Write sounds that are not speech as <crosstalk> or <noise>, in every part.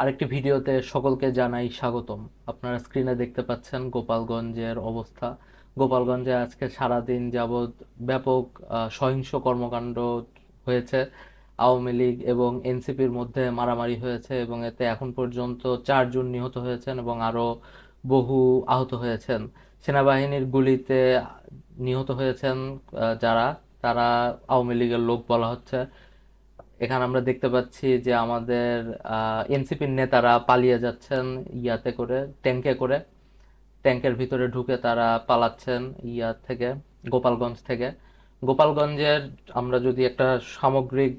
আরেকটি ভিডিওতে সকলকে জানাই স্বাগতম। আপনারা স্ক্রিনে দেখতে পাচ্ছেন গোপালগঞ্জের অবস্থা। গোপালগঞ্জে আজকে সারাদিন যাবৎ ব্যাপক সহিংস কর্মকাণ্ড হয়েছে। আওয়ামী লীগ এবং এনসিপির মধ্যে মারামারি হয়েছে এবং এতে এখন পর্যন্ত চারজন নিহত হয়েছেন এবং আরও বহু আহত হয়েছেন। সেনাবাহিনীর গুলিতে নিহত হয়েছেন যারা, তারা আওয়ামী লীগের লোক বলা হচ্ছে। এখানে আমরা দেখতে পাচ্ছি যে আমাদের এনসিপির নেতারা পালিয়ে যাচ্ছেন ইয়াতে করে ট্যাঙ্কে করে। ট্যাঙ্কের ভিতরে ঢুকে তারা পালাচ্ছেন ইয়া থেকে, গোপালগঞ্জ থেকে। গোপালগঞ্জের আমরা যদি একটা সামগ্রিক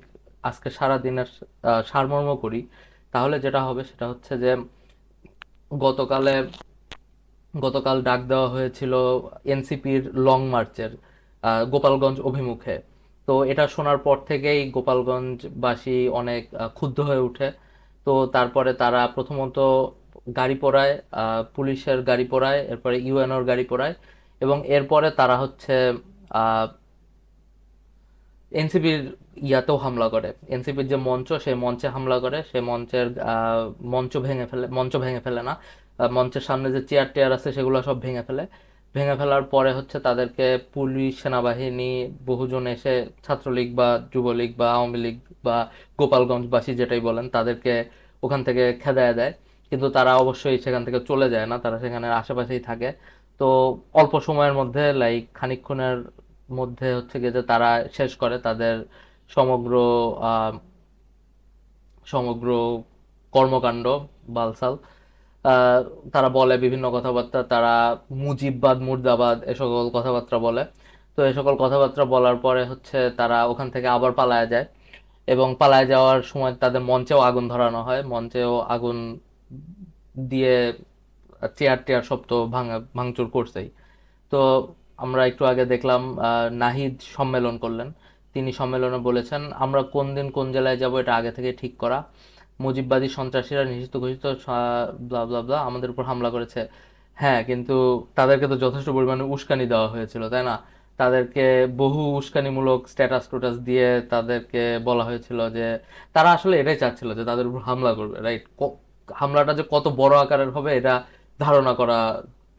আজকে সারা দিনের সারমর্ম করি, তাহলে যেটা হবে সেটা হচ্ছে যে গতকালে, গতকাল ডাক দেওয়া হয়েছিল এনসিপির লং মার্চের গোপালগঞ্জ অভিমুখে। তো এটা শোনার পর থেকেই গোপালগঞ্জবাসী অনেক ক্ষুব্ধ হয়ে ওঠে। তো তারপরে তারা প্রথমত গাড়ি পোড়ায় পুলিশের গাড়ি পোড়ায়, এরপরে ইউএনওর গাড়ি পোড়ায় এবং এরপরে তারা হচ্ছে এনসিপির ইয়াতেও হামলা করে। এনসিপির যে মঞ্চ, সেই মঞ্চে হামলা করে। সেই মঞ্চের মঞ্চ ভেঙে ফেলে, মঞ্চ ভেঙে ফেলে না মঞ্চের সামনে যে চেয়ার টেয়ার আছে সেগুলো সব ভেঙে ফেলে। ভেঙে ফেলার পরে হচ্ছে তাদেরকে পুলিশ, সেনাবাহিনী, বহুজন এসে ছাত্রলীগ বা যুবলীগ বা আওয়ামী লীগ বা গোপালগঞ্জবাসী যেটাই বলেন, তাদেরকে ওখান থেকে খেদায় দেয়। কিন্তু তারা অবশ্যই সেখান থেকে চলে যায় না, তারা সেখানে আশেপাশেই থাকে। তো অল্প সময়ের মধ্যে লাইক খানিকক্ষণের মধ্যে হচ্ছে গিয়ে যে তারা শেষ করে তাদের সমগ্র সমগ্র কর্মকাণ্ড, বালসাল। তারা বলে বিভিন্ন কথাবার্তা, তারা মুজিববাদ, মুর্দাবাদ এ সকল কথাবার্তা বলে। তো এ সকল কথাবার্তা বলার পরে হচ্ছে তারা ওখান থেকে আবার পালায় যায় এবং পালায় যাওয়ার সময় তাদের মঞ্চেও আগুন ধরানো হয়। মঞ্চেও আগুন দিয়ে চেয়ার টেয়ার সব তো ভাঙা, ভাঙচুর করছেই। তো আমরা একটু আগে দেখলাম নাহিদ সম্মেলন করলেন। তিনি সম্মেলনে বলেছেন, আমরা কোন দিন কোন জেলায় যাব এটা আগে থেকে ঠিক করা। মুজিববাদী সন্ত্রাসীরা নিষিদ্ধ ঘোষিত আমাদের উপর হামলা করেছে। হ্যাঁ কিন্তু তাদেরকে তো যথেষ্ট পরিমাণে উস্কানি দেওয়া হয়েছিল, তাই না? তাদেরকে বহু উস্কানিমূলক স্ট্যাটাস টুটাস দিয়ে তাদেরকে বলা হয়েছিল যে, তারা আসলে এটাই চাচ্ছিল যে তাদের উপর হামলা করবে রাইট হামলাটা যে কত বড় আকারের হবে, এটা ধারণা করা,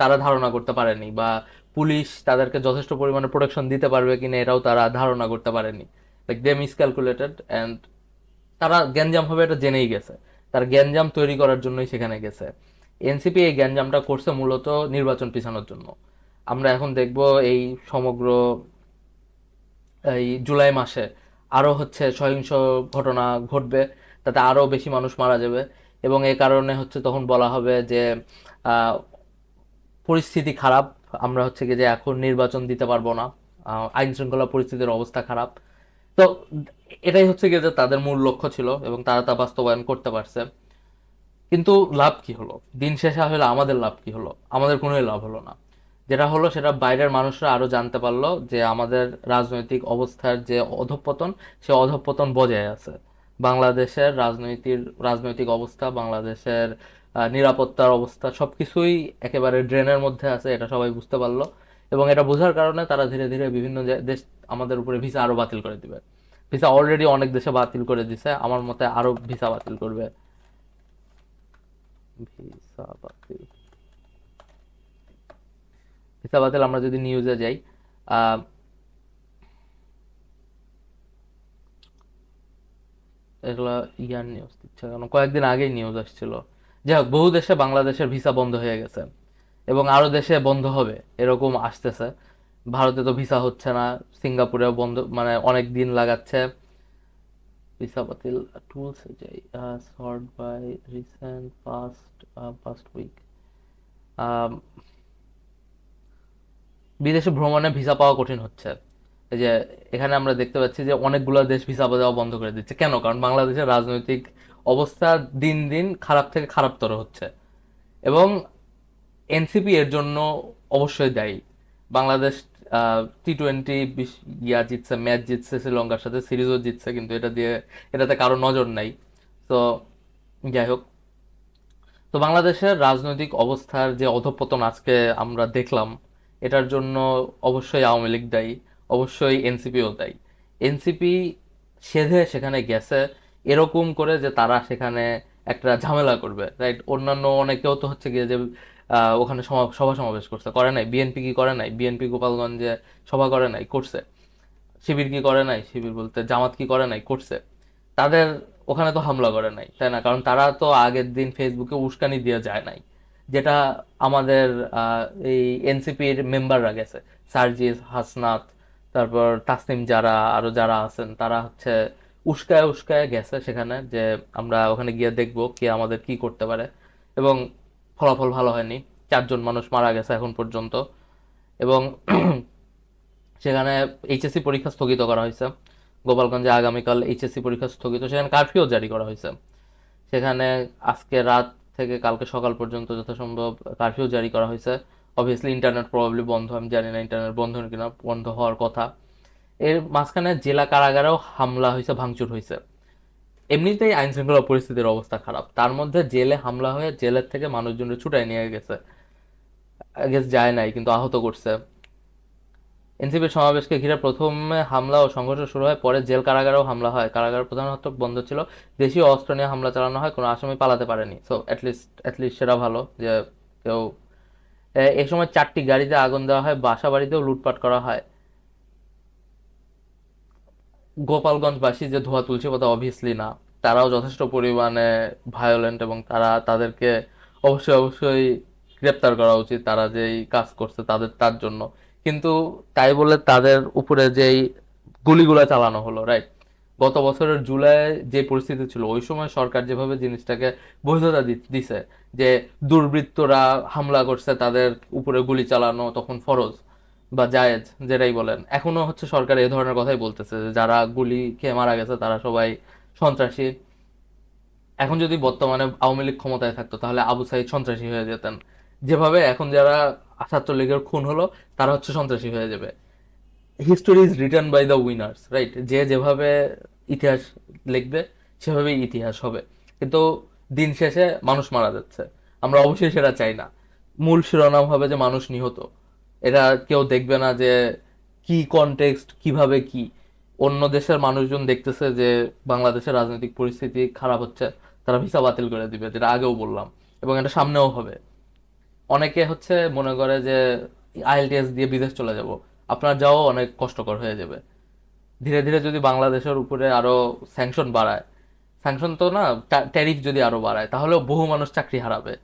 তারা ধারণা করতে পারেনি বা পুলিশ তাদেরকে যথেষ্ট পরিমাণে প্রোটেকশন দিতে পারবে কিনা এটাও তারা ধারণা করতে পারেনি। লাইক দে মিসক্যালকুলেটেড অ্যান্ড তারা গ্যাঞ্জাম হবে এটা জেনেই গেছে। তার গ্যাঞ্জাম তৈরি করার জন্যই সেখানে গেছে। এনসিপি এই গ্যাঞ্জামটা করছে মূলত নির্বাচন পিছানোর জন্য। আমরা এখন দেখব এই সমগ্র, এই জুলাই মাসে আরও হচ্ছে সহিংস ঘটনা ঘটবে, তাতে আরও বেশি মানুষ মারা যাবে এবং এই কারণে হচ্ছে তখন বলা হবে যে পরিস্থিতি খারাপ। আমরা হচ্ছে কি যে এখন নির্বাচন দিতে পারব না। আইন শৃঙ্খলা পরিস্থিতির অবস্থা খারাপ। তো এটাই হচ্ছে কি যে তাদের মূল লক্ষ্য ছিল এবং তারা তা বাস্তবায়ন করতে পারছে। কিন্তু লাভ কি হলো? দিন শেষে হলে আমাদের লাভ কি হলো? আমাদের কোনোই লাভ হলো না। যেটা হলো সেটা বাইরের মানুষরা আরও জানতে পারল যে আমাদের রাজনৈতিক অবস্থার যে অধঃপতন, সে অধঃপতন বজায় আছে। বাংলাদেশের রাজনৈতিক রাজনৈতিক অবস্থা, বাংলাদেশের নিরাপত্তার অবস্থা সবকিছুই একেবারে ড্রেনের মধ্যে আছে, এটা সবাই বুঝতে পারল। এবং এটা বোঝার কারণে তারা ধীরে ধীরে বিভিন্ন দেশ আমাদের উপরে ভিসা আরও বাতিল করে দিবে। ভিসা অলরেডি অনেক দেশে বাতিল করে দিছে। আমার মতে আরও ভিসা বাতিল করবে। ভিসা বাতিল। ভিসা বাতিল আমরা যদি নিউজে যাই এগুলা ইয়ার নিউজ দিচ্ছে কারণ কয়েকদিন আগেই নিউজ আসছিল। যাই হোক, বহু দেশে বাংলাদেশের ভিসা বন্ধ হয়ে গেছে এবং আরও দেশে বন্ধ হবে, এরকম আসতেছে। ভারতে তো ভিসা হচ্ছে না, সিঙ্গাপুরেও বন্ধ মানে অনেক দিন লাগাচ্ছে। ভিসা বাতিল টুলস যাই sort by recent past past week বিদেশে ভ্রমণে ভিসা পাওয়া কঠিন হচ্ছে। এই যে, এখানে আমরা দেখতে পাচ্ছি যে অনেকগুলো দেশ ভিসা দেওয়া বন্ধ করে দিচ্ছে। কেন? কারণ বাংলাদেশের রাজনৈতিক অবস্থা দিন দিন খারাপ থেকে খারাপতর হচ্ছে। এবং এনসিপি এর জন্য অবশ্যই দায়ী। বাংলাদেশ টি টোয়েন্টি ইয়া জিতছে ম্যাচ জিতছে, শ্রীলঙ্কার সাথে সিরিজও জিতছে, কিন্তু এটা দিয়ে, এটাতে কারও নজর নাই। তো যাই হোক। তো বাংলাদেশের রাজনৈতিক অবস্থার যে অধঃপতন আজকে আমরা দেখলাম, এটার জন্য অবশ্যই আওয়ামী লীগ দায়ী, অবশ্যই এনসিপিও দায়ী। এনসিপি সেধে সেখানে গেছে, এরকম করে যে তারা সেখানে একটা ঝামেলা করবে রাইট অন্যান্য অনেকেও তো হচ্ছে গিয়ে যে ওখানে সভা সমাবেশ করছে। করে নাই? বিএনপি কি করে নাই? বিএনপি গোপালগঞ্জে সভা করে নাই, করছে। শিবির কি করে নাই? শিবির বলতে জামাত কি করে নাই? করছে। তাদের ওখানে তো হামলা করে নাই, তাই না? কারণ তারা তো আগের দিন ফেসবুকে উস্কানি দিয়ে যায় নাই। যেটা আমাদের এই এনসিপির মেম্বাররা গেছে। সার্জিস, হাসনাত, তারপর তাসনিম যারা, আরও যারা আছেন, তারা হচ্ছে উস্কায় উস্কায় গেছে সেখানে যে আমরা ওখানে গিয়ে দেখব কে আমাদের কি করতে পারে। এবং ফলাফল ভালো হয়নি। চারজন মানুষ মারা গেছে এখন পর্যন্ত। এবং <clears throat> সেখানে এইচএসসি পরীক্ষা স্থগিত করা হয়েছে। গোপালগঞ্জে আগামীকাল এইচএসসি পরীক্ষা স্থগিত। সেখানে কারফিউ জারি করা হয়েছে। সেখানে আজকে রাত থেকে কালকে সকাল পর্যন্ত যথাসম্ভব কারফিউ জারি করা হয়েছে। অবভিয়াসলি ইন্টারনেট প্রবাবলি বন্ধ, আমি জানি না ইন্টারনেট বন্ধ কিনা, বন্ধ হওয়ার কথা। এর মাঝখানে জেলা কারাগারেও হামলা হয়েছে, ভাঙচুর হয়েছে। এমনিতেই আইন শৃঙ্খলা পরিস্থিতির অবস্থা খারাপ। তার মধ্যে জেলে হামলা হয়ে জেলের থেকে মানুষজনকে ছুটাই নিয়ে গেছে। গেস যায় নাই, কিন্তু আহত করছে। এনসিপির সমাবেশকে ঘিরে প্রথমে হামলা ও সংঘর্ষ শুরু হয়, পরে জেল কারাগারেও হামলা হয়। কারাগার প্রধানত বন্ধ ছিল। দেশীয় অস্ত্র নিয়ে হামলা চালানো হয়, কোনো আসামি পালাতে পারেনি। সো অ্যাটলিস্ট অ্যাটলিস্ট সেটা ভালো যে কেউ এ- সময় চারটি গাড়িতে আগুন দেওয়া হয়, বাসা বাড়িতেও লুটপাট করা হয়। গোপালগঞ্জবাসী যে ধোয়া তুলছে কথা অবভিয়াসলি না। তারাও যথেষ্ট পরিমাণে ভায়োলেন্ট এবং তারা তাদেরকে অবশ্যই অবশ্যই গ্রেপ্তার করা উচিত। তারা যেই কাজ করছে তাদের, তার জন্য। কিন্তু তাই বলে তাদের উপরে যেই গুলিগুলো চালানো হলো রাইট গত বছরের জুলাই যে পরিস্থিতি ছিল, ওই সময় সরকার যেভাবে জিনিসটাকে বৈধতা দিছে, যে দুর্বৃত্তরা হামলা করছে, তাদের উপরে গুলি চালানো তখন ফরজ। বা জায়েজ যেটাই বলেন। এখনও হচ্ছে সরকার এই ধরনের কথাই বলতেছে যারা গুলি খেয়ে মারা গেছে তারা সবাই সন্ত্রাসী। এখন যদি বর্তমানে আওয়ামী লীগ ক্ষমতায় থাকতো তাহলে আবু সাইদ সন্ত্রাসী হয়ে যেতেন। যেভাবে এখন যারা ছাত্রলীগের খুন হলো তারা হচ্ছে সন্ত্রাসী হয়ে যাবে। History is return by the winners right যে যেভাবে ইতিহাস লিখবে, সেভাবেই ইতিহাস হবে। কিন্তু দিন শেষে মানুষ মারা যাচ্ছে। আমরা অবশ্যই সেটা চাই না। মূল শিরোনাম হবে যে মানুষ নিহত। এটা কেউ দেখবে না যে কি কনটেক্সট কীভাবে কি। অন্য দেশের মানুষজন দেখতেছে যে বাংলাদেশের রাজনৈতিক পরিস্থিতি খারাপ হচ্ছে, তারা ভিসা বাতিল করে দিবে, যেটা আগেও বললাম, এবং এটা সামনেও হবে। অনেকে হচ্ছে মনে করে যে আইএলটিএস দিয়ে বিদেশ চলে যাব, আপনার যাওয়া অনেক কষ্টকর হয়ে যাবে। ধীরে ধীরে যদি বাংলাদেশের উপরে আরও স্যাংশন বাড়ায় স্যাংশন তো না ট্যারিফ যদি আরও বাড়ায়, তাহলেও বহু মানুষ চাকরি হারাবে।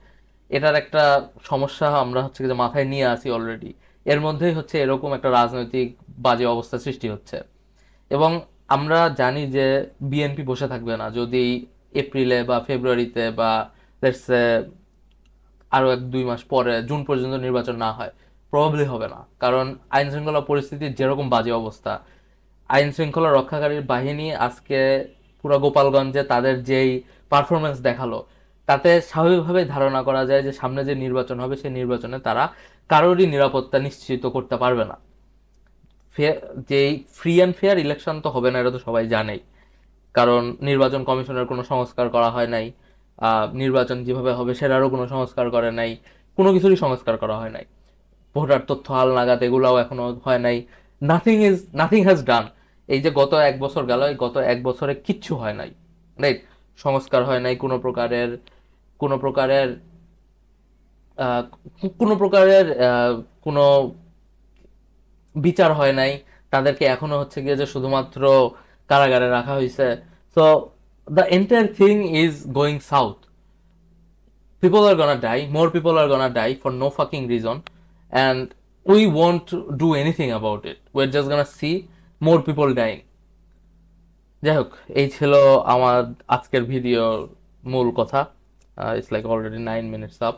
এটার একটা সমস্যা আমরা হচ্ছে যে মাথায় নিয়ে আসি অলরেডি এর মধ্যেই হচ্ছে এরকম একটা রাজনৈতিক বাজে অবস্থা সৃষ্টি হচ্ছে। এবং আমরা জানি যে বিএনপি বসে থাকবে না। যদি এপ্রিলে বা ফেব্রুয়ারিতে বা লেটস আরও এক দুই মাস পরে জুন পর্যন্ত নির্বাচন না হয় প্রবাবলি হবে না। কারণ আইন শৃঙ্খলা পরিস্থিতির যেরকম বাজে অবস্থা আইন শৃঙ্খলা রক্ষাকারীর বাহিনী আজকে পুরো গোপালগঞ্জে তাদের যেই পারফরমেন্স দেখাল তাতে স্বাভাবিকভাবে ধারণা করা যায় যে সামনে যে নির্বাচন হবে, সেই নির্বাচনে তারা কারোরই নিরাপত্তা নিশ্চিত করতে পারবে না। যেই ফ্রি অ্যান্ড ফেয়ার ইলেকশন তো হবে না, এটা তো সবাই জানেই। কারণ নির্বাচন কমিশনের কোনো সংস্কার করা হয় নাই নির্বাচন যেভাবে হবে সেটারও কোনো সংস্কার করে নাই, কোনো কিছুরই সংস্কার করা হয় নাই। ভোটার তথ্য হালনাগাদ এগুলাও এখনও হয় নাই। Nothing is nothing has done এই যে গত এক বছর গেল, এই গত এক বছরে কিচ্ছু হয় নাই, রাইট? সংস্কার হয় নাই কোনো প্রকারের। কোনো প্রকারের কোনো প্রকারের কোনো বিচার হয় নাই। তাদেরকে এখনও হচ্ছে গিয়ে যে শুধুমাত্র কারাগারে রাখা হয়েছে। So the entire thing is going south people are gonna die more people are gonna die for no fucking reason and we won't do anything about it we just gonna see more people dying যাই হোক, এই ছিল আমার আজকের ভিডিওর মূল কথা। It's like already nine minutes up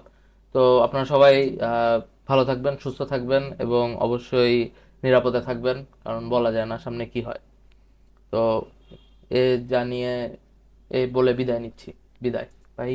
তো আপনারা সবাই ভালো থাকবেন, সুস্থ থাকবেন এবং অবশ্যই নিরাপদে থাকবেন, কারণ বলা যায় না সামনে কি হয়। তো এ জানিয়ে, এ বলে বিদায় নিচ্ছি। বিদায়। বাই